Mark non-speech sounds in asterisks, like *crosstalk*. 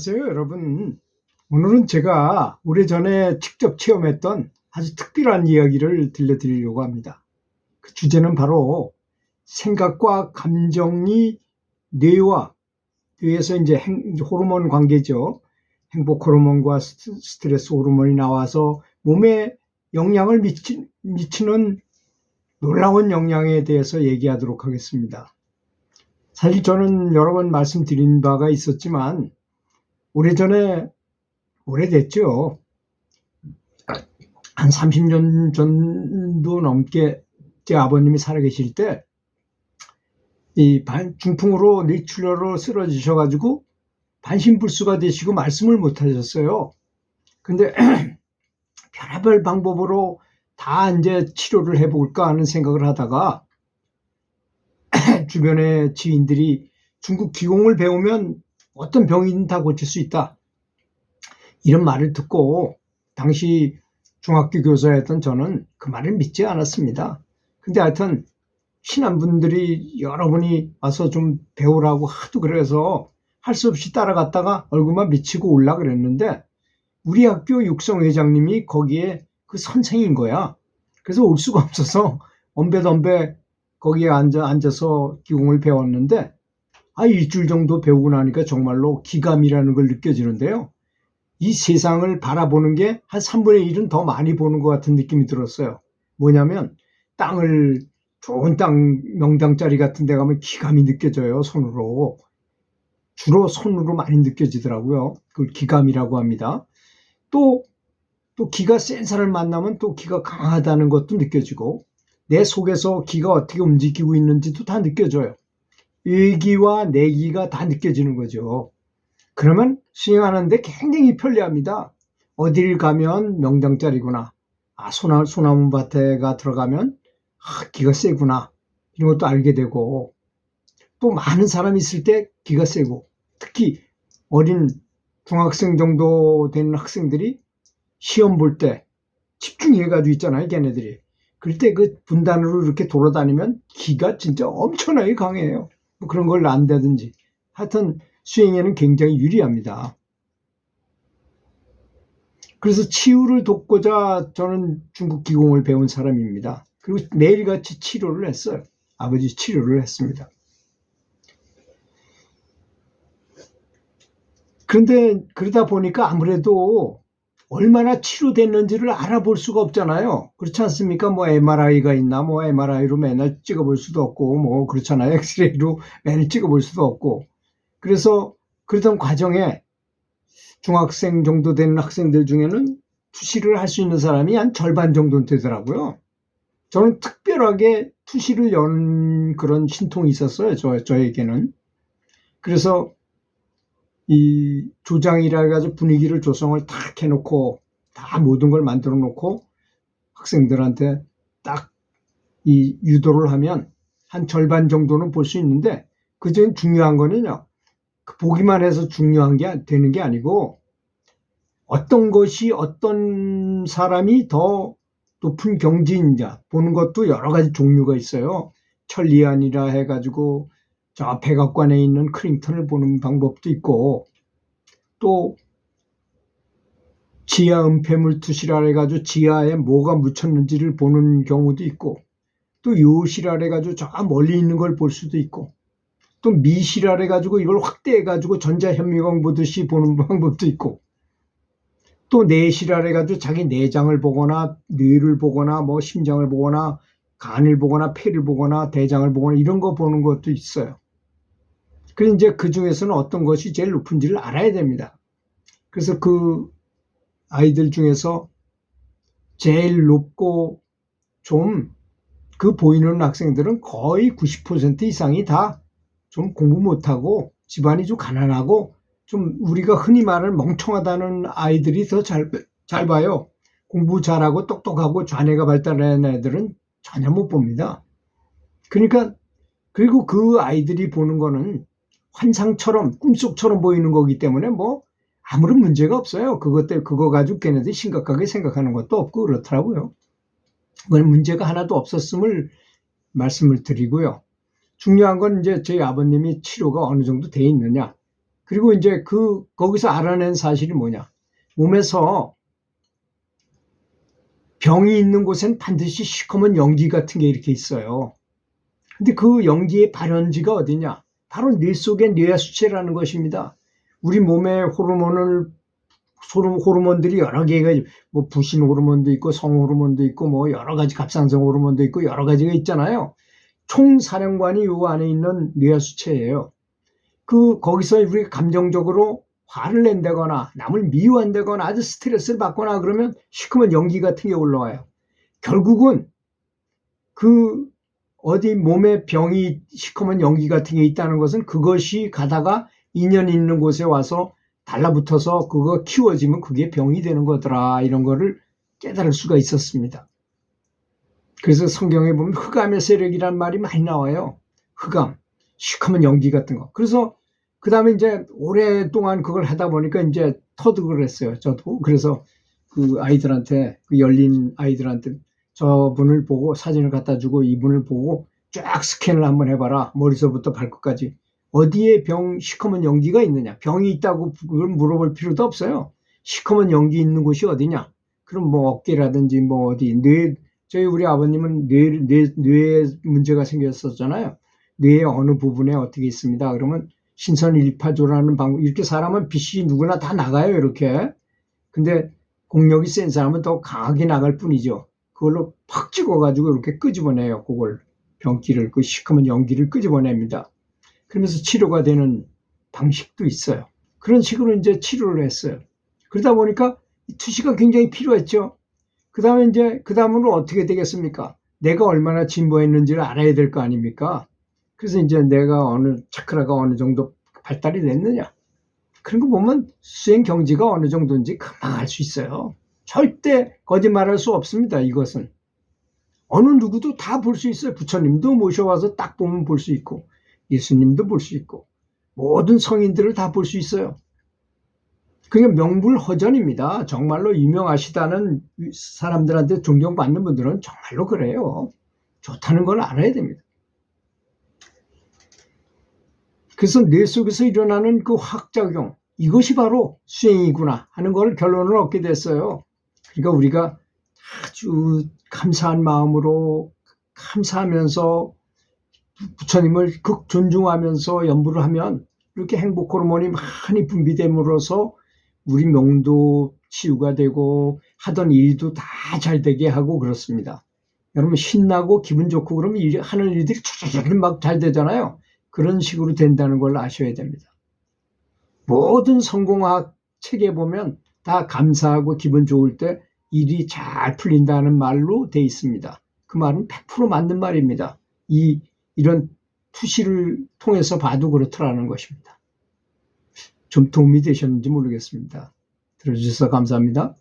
안녕하세요, 여러분. 오늘은 제가 오래전에 직접 체험했던 아주 특별한 이야기를 들려드리려고 합니다. 그 주제는 바로 생각과 감정이 뇌와 뇌에서 이제 행- 호르몬 관계죠. 행복 호르몬과 스- 스트레스 호르몬이 나와서 몸에 영향을 미치, 미치는 놀라운 영향에 대해서 얘기하도록 하겠습니다. 사실 저는 여러 번 말씀드린 바가 있었지만 오래전에 오래됐죠. 한 30년 전도 넘게 제 아버님이 살아계실 때 이 중풍으로 뇌출혈로 쓰러지셔가지고 반신불수가 되시고 말씀을 못 하셨어요. 근데 *clears throat* 별의별 방법으로 다 이제 치료를 해볼까 하는 생각을 하다가 *clears throat* 주변의 지인들이 중국 기공을 배우면 어떤 병이든 다 고칠 수 있다. 이런 말을 듣고 당시 중학교 교사였던 저는 그 말을 믿지 않았습니다. 근데 하여튼 신한분들이 여러분이 와서 좀 배우라고 하도 그래서 할 수 없이 따라갔다가 얼굴만 미치고 올라 그랬는데 우리 학교 육성 회장님이 거기에 그 선생인 거야. 그래서 올 수가 없어서 엄배덤배 거기에 앉아, 앉아서 기공을 배웠는데 아 일주일 정도 배우고 나니까 정말로 기감이라는 걸 느껴지는데요. 이 세상을 바라보는 게 한 3분의 1은 더 많이 보는 것 같은 느낌이 들었어요. 뭐냐면 땅을 좋은 땅 명당짜리 같은 데 가면 기감이 느껴져요. 손으로. 주로 손으로 많이 느껴지더라고요. 그걸 기감이라고 합니다. 또, 또 기가 센 사람을 만나면 또 기가 강하다는 것도 느껴지고 내 속에서 기가 어떻게 움직이고 있는지도 다 느껴져요. 의기와 내기가 다 느껴지는 거죠. 그러면 수행하는데 굉장히 편리합니다. 어딜 가면 명당짜리구나. 아, 소나, 소나무 밭에가 들어가면 아, 기가 세구나. 이런 것도 알게 되고 또 많은 사람이 있을 때 기가 세고 특히 어린 중학생 정도 되는 학생들이 시험 볼 때 집중해가지고 있잖아요, 걔네들이. 그럴 때 그 분단으로 이렇게 돌아다니면 기가 진짜 엄청나게 강해요. 뭐 그런 걸 안다든지. 하여튼 수행에는 굉장히 유리합니다. 그래서 치유를 돕고자 저는 중국 기공을 배운 사람입니다. 그리고 매일같이 치료를 했어요. 아버지 치료를 했습니다. 그런데 그러다 보니까 아무래도 얼마나 치료됐는지를 알아볼 수가 없잖아요. 그렇지 않습니까? 뭐 MRI가 있나, 뭐 MRI로 맨날 찍어볼 수도 없고, 뭐 그렇잖아요. 엑스레이로 *laughs* 맨날 찍어볼 수도 없고. 그래서 그러던 과정에 중학생 정도 되는 학생들 중에는 투시를 할 수 있는 사람이 한 절반 정도는 되더라고요. 저는 특별하게 투시를 연 그런 신통이 있었어요. 저, 저에게는. 그래서 이 조장이라 해가지고 분위기를 조성을 딱 해놓고 다 모든 걸 만들어 놓고 학생들한테 딱 이 유도를 하면 한 절반 정도는 볼 수 있는데 그중 중요한 거는요. 그 보기만 해서 중요한 게 되는 게 아니고 어떤 것이 어떤 사람이 더 높은 경지인자 보는 것도 여러 가지 종류가 있어요. 천리안이라 해가지고 저 백악관에 있는 크링턴을 보는 방법도 있고 또 지하 은폐물 투시라 해가지고 지하에 뭐가 묻혔는지를 보는 경우도 있고 또 요시라 해가지고 저 멀리 있는 걸 볼 수도 있고 또 미시라 해가지고 이걸 확대해가지고 전자현미광 보듯이 보는 *laughs* 방법도 있고 또 내시라 해가지고 자기 내장을 보거나 뇌를 보거나 뭐 심장을 보거나 간을 보거나 폐를 보거나 대장을 보거나 이런 거 보는 것도 있어요. 그래서 이제 그 중에서는 어떤 것이 제일 높은지를 알아야 됩니다. 그래서 그 아이들 중에서 제일 높고 좀 그 보이는 학생들은 거의 90% 이상이 다 좀 공부 못하고 집안이 좀 가난하고 좀 우리가 흔히 말하는 멍청하다는 아이들이 더 잘 잘 봐요. 공부 잘하고 똑똑하고 좌뇌가 발달한 애들은 전혀 못 봅니다. 그러니까 그리고 그 아이들이 보는 거는 환상처럼 꿈속처럼 보이는 거기 때문에 뭐 아무런 문제가 없어요. 그것 때 그거 가지고 걔네들이 심각하게 생각하는 것도 없고 그렇더라고요. 그건 문제가 하나도 없었음을 말씀을 드리고요. 중요한 건 이제 저희 아버님이 치료가 어느 정도 돼 있느냐. 그리고 이제 그 거기서 알아낸 사실이 뭐냐? 몸에서 병이 있는 곳엔 반드시 시커먼 연기 같은 게 이렇게 있어요. 근데 그 연기의 발현지가 어디냐? 바로 뇌 속의 뇌하 수체라는 것입니다. 우리 몸의 호르몬을 호르- 호르몬들이 여러 개가 있- 뭐 부신 호르몬도 있고 성 호르몬도 있고 뭐 여러 가지 갑상선 호르몬도 있고 여러 가지가 있잖아요. 총 사령관이 요 안에 있는 뇌하 수체예요. 그 거기서 우리가 감정적으로 화를 낸다거나 남을 미워한다거나 아주 스트레스를 받거나 그러면 시커먼 연기 같은 게 올라와요. 결국은 그 어디 몸에 병이 시커먼 연기 같은 게 있다는 것은 그것이 가다가 인연 있는 곳에 와서 달라붙어서 그거 키워지면 그게 병이 되는 거더라 이런 거를 깨달을 수가 있었습니다. 그래서 성경에 보면 흑암의 세력이란 말이 많이 나와요. 흑암, 시커먼 연기 같은 거. 그래서 그 다음에 이제 오랫동안 그걸 하다 보니까 이제 터득을 했어요. 저도. 그래서 그 아이들한테, 그 열린 아이들한테 저분을 보고 사진을 갖다 주고 이분을 보고 쫙 스캔을 한번 해봐라. 머리서부터 발끝까지. 어디에 병, 시커먼 연기가 있느냐. 병이 있다고 그걸 물어볼 필요도 없어요. 시커먼 연기 있는 곳이 어디냐. 그럼 뭐 어깨라든지 뭐 어디, 뇌, 저희 우리 아버님은 뇌, 뇌, 뇌에 문제가 생겼었잖아요. 뇌의 어느 부분에 어떻게 있습니다. 그러면 신선 일파조라는 방법, 이렇게 사람은 빛이 누구나 다 나가요, 이렇게. 근데 공력이 센 사람은 더 강하게 나갈 뿐이죠. 그걸로 팍 찍어가지고 이렇게 끄집어내요, 그걸. 병기를, 그 시커먼 연기를 끄집어냅니다. 그러면서 치료가 되는 방식도 있어요. 그런 식으로 이제 치료를 했어요. 그러다 보니까 이 투시가 굉장히 필요했죠. 그 다음에 이제, 그 다음으로 어떻게 되겠습니까? 내가 얼마나 진보했는지를 알아야 될 거 아닙니까? 그래서 이제 내가 어느 차크라가 어느 정도 발달이 됐느냐. 그런 거 보면 수행 경지가 어느 정도인지 금방 알 수 있어요. 절대 거짓말할 수 없습니다. 이것은. 어느 누구도 다 볼 수 있어요. 부처님도 모셔와서 딱 보면 볼 수 있고, 예수님도 볼 수 있고, 모든 성인들을 다 볼 수 있어요. 그게 명불허전입니다. 정말로 유명하시다는 사람들한테 존경받는 분들은 정말로 그래요. 좋다는 걸 알아야 됩니다. 그래서 뇌 속에서 일어나는 그 화학작용, 이것이 바로 수행이구나 하는 걸 결론을 얻게 됐어요. 그러니까 우리가 아주 감사한 마음으로 감사하면서 부처님을 극 존중하면서 연부를 하면 이렇게 행복 호르몬이 많이 분비됨으로써 우리 명도 치유가 되고 하던 일도 다 잘 되게 하고 그렇습니다. 여러분 신나고 기분 좋고 그러면 일, 하는 일들이 쫙쫙 막잘 되잖아요. 그런 식으로 된다는 걸 아셔야 됩니다. 모든 성공학 책에 보면 다 감사하고 기분 좋을 때 일이 잘 풀린다는 말로 돼 있습니다. 그 말은 100% 맞는 말입니다. 이 이런 투시를 통해서 봐도 그렇더라는 것입니다. 좀 도움이 되셨는지 모르겠습니다. 들어주셔서 감사합니다.